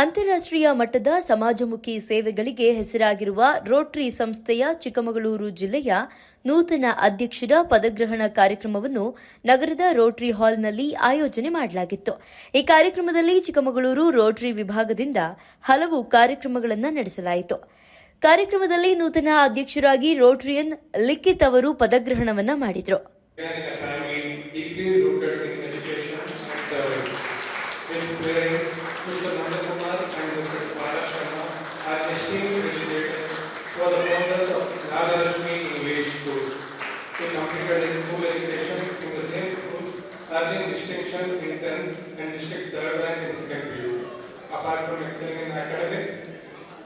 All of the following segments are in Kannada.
ಅಂತಾರಾಷ್ಟ್ರೀಯ ಮಟ್ಟದ ಸಮಾಜಮುಖಿ ಸೇವೆಗಳಿಗೆ ಹೆಸರಾಗಿರುವ ರೋಟರಿ ಸಂಸ್ಥೆಯ ಚಿಕ್ಕಮಗಳೂರು ಜಿಲ್ಲೆಯ ನೂತನ ಅಧ್ಯಕ್ಷರ ಪದಗ್ರಹಣ ಕಾರ್ಯಕ್ರಮವನ್ನು ನಗರದ ರೋಟರಿ ಹಾಲ್ನಲ್ಲಿ ಆಯೋಜನೆ ಮಾಡಲಾಗಿತ್ತು. ಈ ಕಾರ್ಯಕ್ರಮದಲ್ಲಿ ಚಿಕ್ಕಮಗಳೂರು ರೋಟರಿ ವಿಭಾಗದಿಂದ ಹಲವು ಕಾರ್ಯಕ್ರಮಗಳನ್ನು ನಡೆಸಲಾಯಿತು. ಕಾರ್ಯಕ್ರಮದಲ್ಲಿ ನೂತನ ಅಧ್ಯಕ್ಷರಾಗಿ ರೋಟರಿಯನ್ ಲಿಖಿತ್ ಅವರು ಪದಗ್ರಹಣವನ್ನ ಮಾಡಿದರು.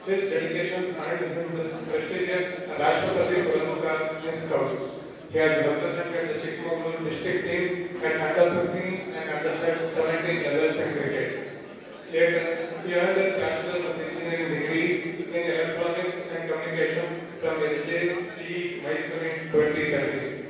His dedication earned him the prestigious Rashtrapati Puraskar in Scouts. He has represented the Chikmagalur district team at under 15 and under 17 levels in cricket. Later, he earned a Bachelor's of Engineering degree in Electronics and Communication from SJC Mysore in 2013.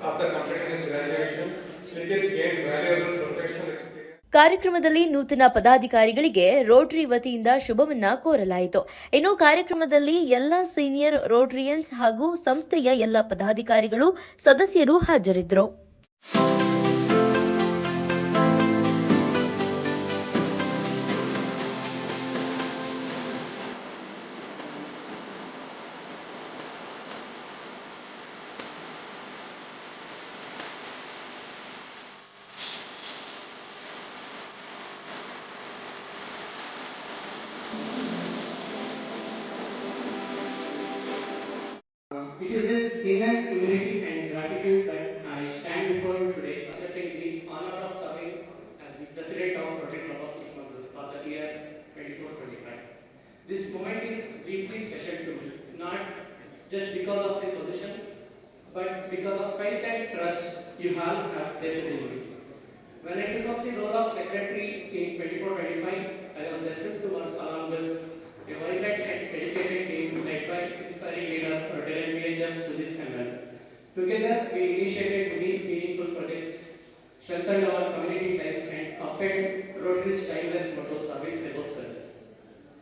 After completing his graduation, Nikhil gained valuable professional experience. ಕಾರ್ಯಕ್ರಮದಲ್ಲಿ ನೂತನ ಪದಾಧಿಕಾರಿಗಳಿಗೆ ರೋಟರಿ ವತಿಯಿಂದ ಶುಭವನ್ನ ಕೋರಲಾಯಿತು. ಇನ್ನು ಕಾರ್ಯಕ್ರಮದಲ್ಲಿ ಎಲ್ಲ ಸೀನಿಯರ್ ರೋಟರಿಯನ್ಸ್ ಹಾಗೂ ಸಂಸ್ಥೆಯ ಎಲ್ಲ ಪದಾಧಿಕಾರಿಗಳು ಸದಸ್ಯರು ಹಾಜರಿದ್ದರು. Me. When I took up the role of secretary in 24-25, I was blessed to work along with a vibrant and dedicated team led by inspiring leader Rotarian manager Sujit Kangal. Together, we initiated many meaningful projects, strengthened our community ties, and upheld Rotary's timeless motto service never serve.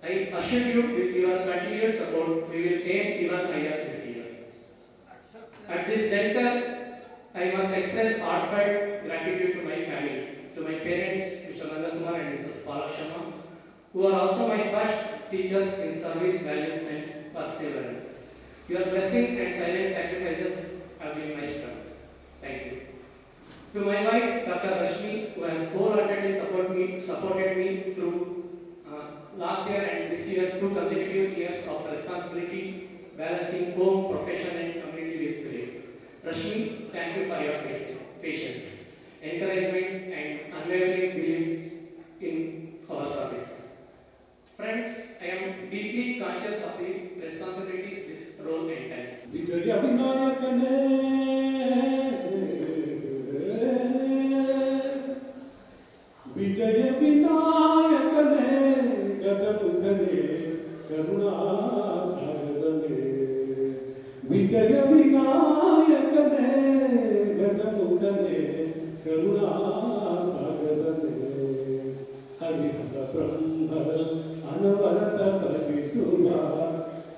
I assure you, with your continued support, we will aim even higher this year. At this juncture, I must express heartfelt gratitude to my family, to my parents, Mr. Nandakumar and Mrs. Palakshama, who are also my first teachers in service, values and perseverance. Your blessing and silent sacrifices have been my strength. Thank you. To my wife, Dr. Rashmi, who has wholeheartedly support me, supported me through uh, last year and this year, two consecutive years of responsibility, balancing home, profession, and community with grace. Rashmi, thank you for your patience, encouragement, and unwavering belief in our service. Friends, I am deeply conscious of the responsibilities this role entails.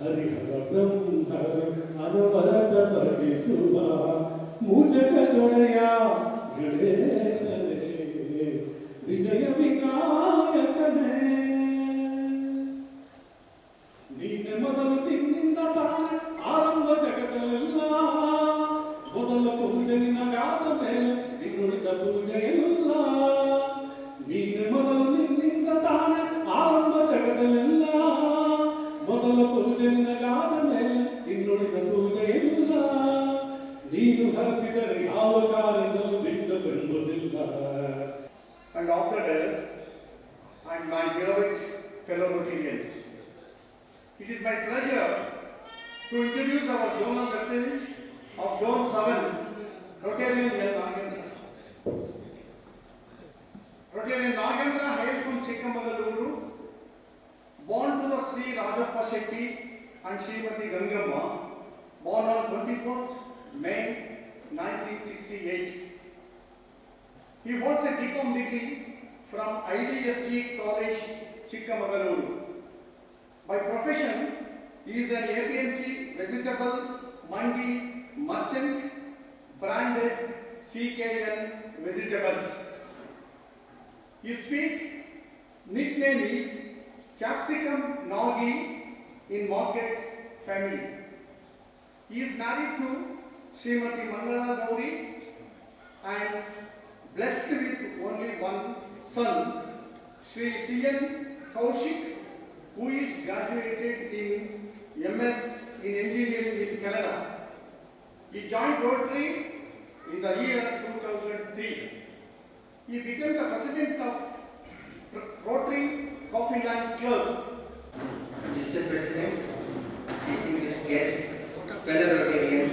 Harihara బ్రహ్మర అనవరత పరిశుభ ముచక తొడయ గణేశనే విజయ వినాయకనే నీ నెమదలు తిన్నింద తానే It is my pleasure to introduce our zonal president of Zone 7, Rotarian. Nagendra. Rotarian Nagendra hails from Chikamagaluru, born to the Sri Rajappa Shetty and Srimati Gangamma, born on 24th May 1968. He holds a BCom degree from IDSG College, Chikamagaluru. By profession, he is an APMC vegetable mandi merchant branded CKN vegetables. His sweet nickname is Capsicum Nagi in market family. He is married to Srimati Mangala Gauri and blessed with only one son, Sri C.N. Kaushik, who is graduated in MS in engineering in Canada. He joined Rotary in the year 2003. He became the president of Rotary Coffee Land Club Mr. President, distinguished guests, fellow Rotarians,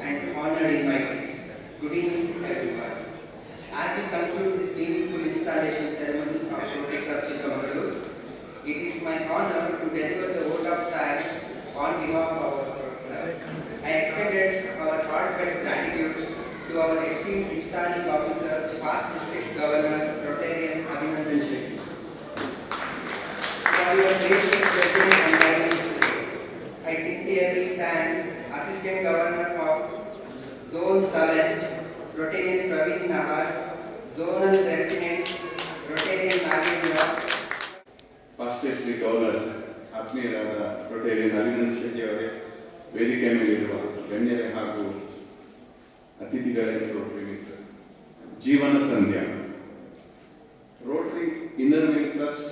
and honored invitees, good evening everyone. As we conclude this meaningful installation ceremony of Rotary Club Chikamagaluru, it is my honor to deliver the vote of thanks on behalf of our club. I extended our heartfelt gratitude to our esteemed installing officer, past district governor, Rotarian Abhinandan Shetty for your gracious blessing and guidance today. I sincerely thank Assistant Governor of Zone 7, Rotarian Praveen Nahar, Zonal Lieutenant, Rotarian Nagendra, first Shri governor ಆತ್ಮೀಯರಾದ Rotarian Abhinandan Shetty ಅವರೇ ವೇದಿಕೆ ಮೇಲಿರುವ ಗಣ್ಯರೇ ಹಾಗೂ ಅತಿಥಿಗಳೇ ರೋಟರಿ ಮಿತ್ರರು. ಜೀವನ ಸಂಧ್ಯಾ ರೋಟರಿ ಇನ್ನರ್ ಟ್ರಸ್ಟ್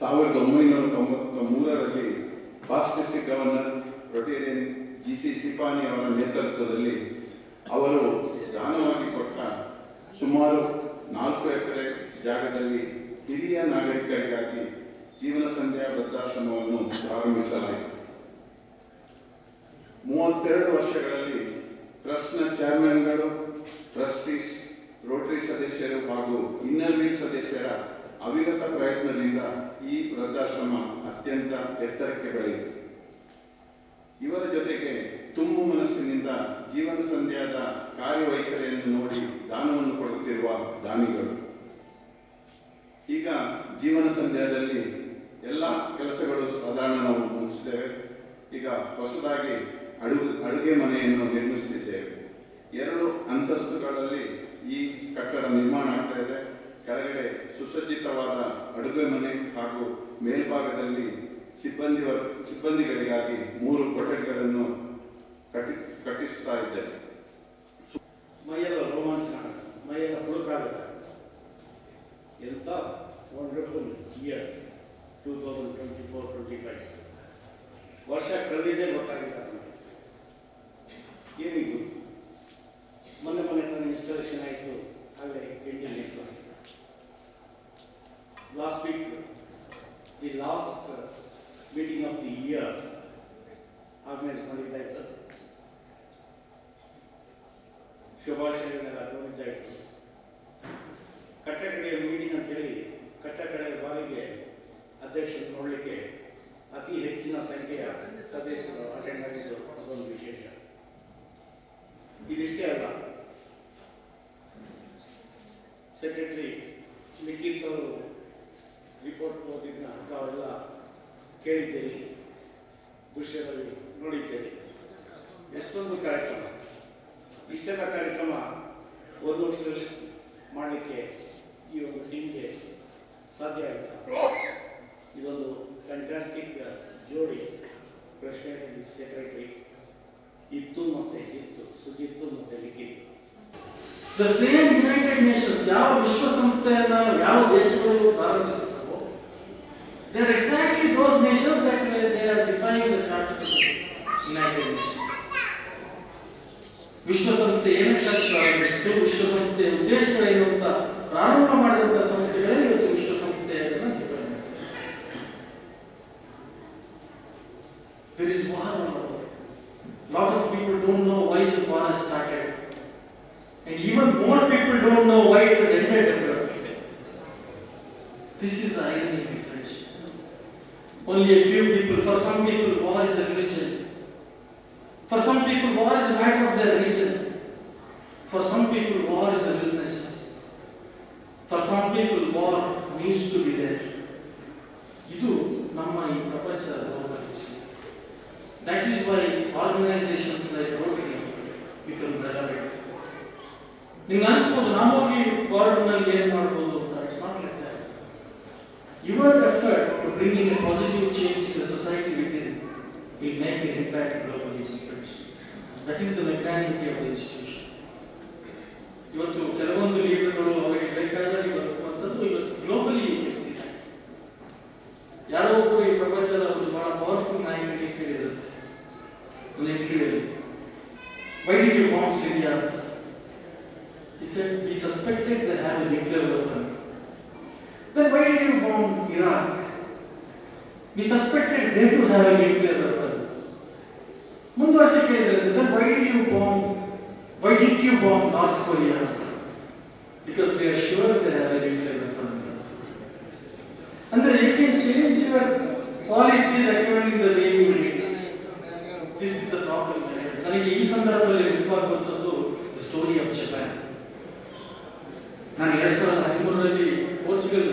ಸಾವಿರದ ಒಂಬೈನೂರ ತೊಂಬತ್ತ ಮೂರರಲ್ಲಿ past district governor Rotarian G C Sipani ಅವರ ನೇತೃತ್ವದಲ್ಲಿ ಅವರು ದಾನವಾಗಿ ಕೊಟ್ಟ ಸುಮಾರು ನಾಲ್ಕು ಎಕರೆ ಜಾಗದಲ್ಲಿ ಹಿರಿಯ ನಾಗರಿಕರಿಗಾಗಿ ಜೀವನ ಸಂಧ್ಯಾ ವೃದ್ಧಾಶ್ರಮವನ್ನು ಪ್ರಾರಂಭಿಸಲಾಯಿತು. ಮೂವತ್ತೆರಡು ವರ್ಷಗಳಲ್ಲಿ ಟ್ರಸ್ಟ್ನ ಚೇರ್ಮನ್ಗಳು, ಟ್ರಸ್ಟೀಸ್, ರೋಟರಿ ಸದಸ್ಯರು ಹಾಗೂ ಇನ್ನರ್ ಸದಸ್ಯರ ಅವಿರತ ಪ್ರಯತ್ನದಿಂದ ಈ ವೃದ್ಧಾಶ್ರಮ ಅತ್ಯಂತ ಎತ್ತರಕ್ಕೆ ಬೆಳೆಯಿತು ಇವರ ಜೊತೆಗೆ ತುಂಬು ಮನಸ್ಸಿನಿಂದ ಜೀವನ ಸಂಧ್ಯಾದ ಕಾರ್ಯವೈಖರಿಯನ್ನು ನೋಡಿ ದಾನವನ್ನು ಕೊಡುತ್ತಿರುವ ದಾನಿಗಳು. ಈಗ ಜೀವನ ಸಂಧ್ಯಾದಲ್ಲಿ ಎಲ್ಲ ಕೆಲಸಗಳು ಸಾಧಾರಣ ನಾವು ಮುಗಿಸಿದ್ದೇವೆ ಈಗ ಹೊಸದಾಗಿ ಅಡುಗೆ ಅಡುಗೆ ಮನೆಯನ್ನು ನಿರ್ಮಿಸುತ್ತಿದ್ದೇವೆ. ಎರಡು ಅಂತಸ್ತುಗಳಲ್ಲಿ ಈ ಕಟ್ಟಡ ನಿರ್ಮಾಣ ಆಗ್ತಾ ಇದೆ. ಕೆಳಗಡೆ ಸುಸಜ್ಜಿತವಾದ ಅಡುಗೆ ಮನೆ ಹಾಗೂ ಮೇಲ್ಭಾಗದಲ್ಲಿ ಸಿಬ್ಬಂದಿ ಸಿಬ್ಬಂದಿಗಳಿಗಾಗಿ ಮೂರು ಕೊಠಡಿಗಳನ್ನು ಕಟ್ಟಿ, ಕಟ್ಟಿಸುತ್ತಾ ಇದ್ದೇವೆ. ಮೈಯೆಲ್ಲ ರೋಮಾಂಚನ ಮೈಯೆಲ್ಲ ಹುಡುಕಾಗುತ್ತೆ ಎಂತ? Wonderful year two thousand twenty four twenty five ವರ್ಷ ಕಳೆದಿದ್ದೇ ಗೊತ್ತಾಗಿಲ್ಲ ನಮಗೆ ಏನಿದು ಮೊನ್ನೆ ಮೊನ್ನೆ ನನ್ನ ಇನ್ಸ್ಟಾಲೇಷನ್ ಆಯಿತು ಆಗಲೇ Indian network last week the last meeting of the year organise ಮಾಡಿದ್ದ ಇತ್ತು ಶುಭಾಶಯಗಳೆಲ್ಲ ನೋಡಿದ್ದ ಇತ್ತು ಕಟ್ಟಕಡೆಯ ಮೀಟಿಂಗ್ ಅಂತ ಹೇಳಿ ಕಟ್ಟಕಡೆ ಬಾರಿಗೆ ಅಧ್ಯಕ್ಷರು ನೋಡಲಿಕ್ಕೆ ಅತಿ ಹೆಚ್ಚಿನ ಸಂಖ್ಯೆಯ ಸದಸ್ಯರು ಅಟೆಂಡ್ ಆಗಿದ್ದು ಅದೊಂದು ವಿಶೇಷ. ಇದಿಷ್ಟೇ ಅಲ್ಲ. ಸೆಕ್ರೆಟರಿ ಲಿಖಿತ್ ಅವರು ರಿಪೋರ್ಟ್ ಓದಿದ್ನ ತಾವೆಲ್ಲ ಕೇಳಿದ್ದೇನೆ. ದೃಶ್ಯದಲ್ಲಿ ನೋಡಿದ್ದೇನೆ. ಎಷ್ಟೊಂದು ಕಾರ್ಯಕ್ರಮ. ಇಷ್ಟೆಲ್ಲ ಕಾರ್ಯಕ್ರಮ ಒಂದು ವರ್ಷದಲ್ಲಿ ಮಾಡಲಿಕ್ಕೆ ಈ ಒಂದು ಟೀಮ್ಗೆ ಸಾಧ್ಯ ಆಯಿತು? ಇದೊಂದು ಫ್ಯಾಂಟಾಸ್ಟಿಕ್ ಜೋಡಿ ಪ್ರೆಸಿಡೆಂಟ್ ಸೆಕ್ರೆಟರಿ ಇತ್ತು ಮತ್ತು ಜಿತ್ತು ಸುಜಿತ್ತು ಮತ್ತೆ Likhith. The same United Nations ಯಾವ ವಿಶ್ವಸಂಸ್ಥೆಯನ್ನ ಯಾವ ದೇಶಗಳು ಪ್ರಾರಂಭಿಸುತ್ತವೋ they are exactly those nations that they are define the charter United Nations ವಿಶ್ವಸಂಸ್ಥೆ ಏನಕ್ಕಾಗಿ ಪ್ರಾರಂಭಿಸಿತು? ವಿಶ್ವಸಂಸ್ಥೆಯ ಉದ್ದೇಶಗಳೇನು ಅಂತ Only a few people, for some people, war is a religion. For some people, war is a matter of their religion. For some people, war is a business. For some people, war needs to be there. ನಮ್ಮ ಈ ಪ್ರಪಂಚದ globality that is why organisations like Rotary become relevant ನಿಮ್ಗೆ ಅನಿಸ್ಬೋದು ನಾವು ಹೋಗಿ ವರ್ಲ್ಡ್ನಲ್ಲಿ ಏನು ಮಾಡ್ಬೋದು Effort to bringing a positive change in the society within will make an impact globally that is the humanity of the institution ಇವತ್ತು ಕೆಲವೊಂದು ಲೀಡರ್ಗಳು ಅವರಿಗೆ ಬೇಕಾದಾಗ ಬರುವಂಥದ್ದು ಇವತ್ತು ಗ್ಲೋಬಲಿ ಯಾರೋ ಒಬ್ಬರು ಈ ಪ್ರಪಂಚದ ಒಂದು ಬಹಳ ಪವರ್ಫುಲ್ ನಾಯಕರಿಗೆ ಕೇಳಿದರು ಒಂದು ಇಂಟರ್ವ್ಯೂಲಿ why did you bomb Syria He said, we suspected they had a nuclear weapon. Then why did you bomb Iraq? We suspected they to have a nuclear weapon. ಮುಂದುವರಿಸಿ ಕೇಳಿದ್ರೆ why did you bomb, why did you bomb North Korea? Because we are sure they have a nuclear weapon. ಅಂದ್ರೆ change your policies according to the way you read. This is the problem. ನನಗೆ ಈ ಸಂದರ್ಭದಲ್ಲಿ ನೆನಪಾಗುವಂಥದ್ದು ಸ್ಟೋರಿ ಆಫ್ ಜಪಾನ್ ನಾನು ಎರಡ್ ಸಾವಿರದ ಹದಿಮೂರರಲ್ಲಿ ಪೋರ್ಚುಗಲ್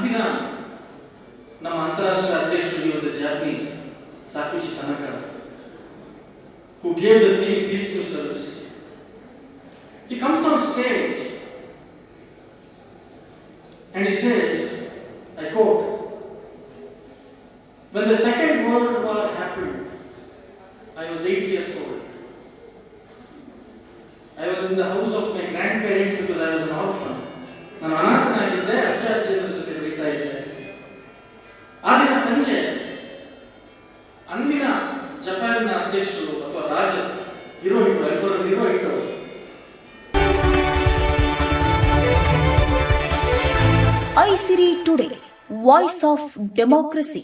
ಅಂದಿನ ನಮ್ಮ ಅಂತಾರಾಷ್ಟ್ರೀಯ ಅಧ್ಯಕ್ಷರು ವಾಸ್ ದ ಜಾಪನೀಸ್ ಸಾಕುಶಿ ತನಕ who gave the theme piece to service He comes on stage and he says, I quote, When the Second World War happened, I was eight years old. I was in the house of my grandparents because I was an orphan. ನಾನು ಅನಾಥನಾಗಿದ್ದೆ ಅಜ್ಜ ಅಜ್ಜಿಯರ ಬೆಳೀತಾ ಇದ್ದೆ ಆ ದಿನ ಸಂಜೆ, ಅಂದಿನ ಜಪಾನ್ನ ಅಧ್ಯಕ್ಷರು ಅಥವಾ ರಾಜ ಹಿರೋಹಿಟೋ ಇಬ್ಬರು ಹಿರೋಹಿಟೋ ಐಸಿರಿ ಟುಡೇ ವಾಯ್ಸ್ ಆಫ್ ಡೆಮೋಕ್ರಸಿ